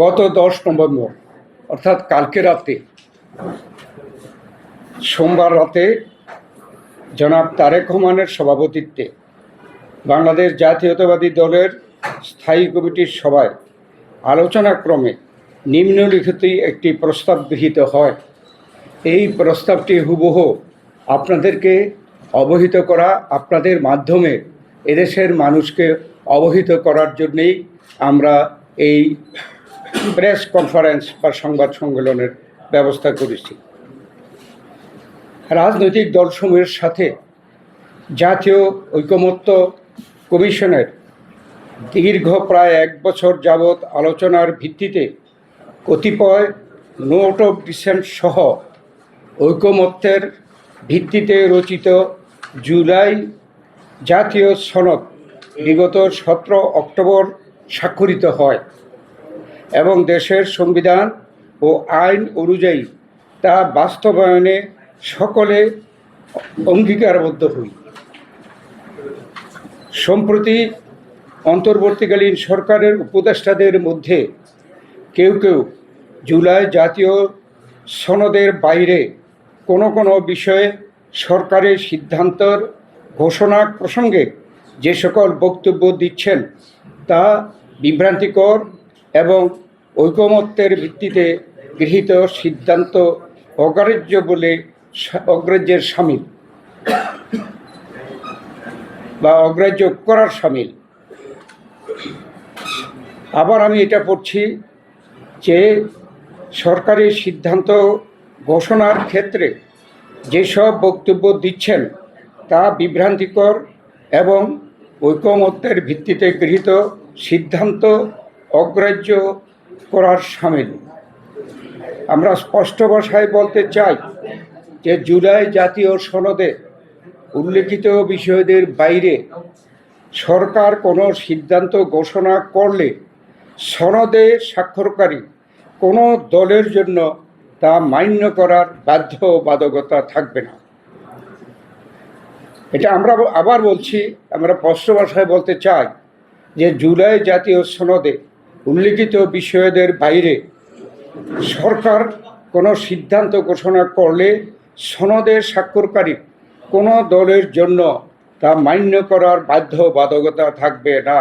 গত দশ নভেম্বর, অর্থাৎ কালকে রাতে, সোমবার রাতে জনাব তারেক রহমানের সভাপতিত্বে বাংলাদেশ জাতীয়তাবাদী দলের স্থায়ী কমিটির সভায় আলোচনাক্রমে নিম্নলিখিত একটি প্রস্তাব গৃহীত হয়। এই প্রস্তাবটি হুবহু আপনাদেরকে অবহিত করা, আপনাদের মাধ্যমে এদেশের মানুষকে অবহিত করার জন্যেই আমরা এই প্রেস কনফারেন্স বা সংবাদ সম্মেলনের ব্যবস্থা করেছি। রাজনৈতিক দলসমূহের সাথে জাতীয় ঐকমত্য কমিশনের দীর্ঘ প্রায় এক বছর যাবৎ আলোচনার ভিত্তিতে কতিপয় নোট অফ ডিসেন্ট সহ ঐকমত্যের ভিত্তিতে রচিত জুলাই জাতীয় সনদ বিগত সতেরো অক্টোবর স্বাক্ষরিত হয়। এবং দেশের সংবিধান ও আইন অনুযায়ী তা বাস্তবায়নে সকলে অঙ্গীকারবদ্ধ হই। সম্প্রতি অন্তর্বর্তীকালীন সরকারের উপদেষ্টাদের মধ্যে কেউ কেউ জুলাই জাতীয় সনদের বাইরে কোনো কোনো বিষয়ে সরকারের সিদ্ধান্তর ঘোষণা প্রসঙ্গে যে সকল বক্তব্য দিচ্ছেন তা বিভ্রান্তিকর এবং ঐকমত্যের ভিত্তিতে গৃহীত সিদ্ধান্ত অগ্রাহ্য বলে অগ্রাহ্যের সামিল বা অগ্রাহ্য করার সামিল। আবার আমি এটা পড়ছি যে সরকারি সিদ্ধান্ত ঘোষণার ক্ষেত্রে যেসব বক্তব্য দিচ্ছেন তা বিভ্রান্তিকর এবং ঐকমত্যের ভিত্তিতে গৃহীত সিদ্ধান্ত অগ্রাহ্য করার সামিল। আমরা স্পষ্ট ভাষায় বলতে চাই যে জুলাই জাতীয় সনদে উল্লেখিত বিষয়দের বাইরে সরকার কোনো সিদ্ধান্ত ঘোষণা করলে সনদে স্বাক্ষরকারী কোনো দলের জন্য তা মান্য করার বাধ্যবাধকতা থাকবে না। এটা আমরা আবার বলছি, আমরা স্পষ্ট ভাষায় বলতে চাই যে জুলাই জাতীয় সনদে উল্লিখিত বিষয়দের বাইরে সরকার কোনো সিদ্ধান্ত ঘোষণা করলে সনদের স্বাক্ষরকারী কোনো দলের জন্য তা মান্য করার বাধ্যবাধকতা থাকবে না।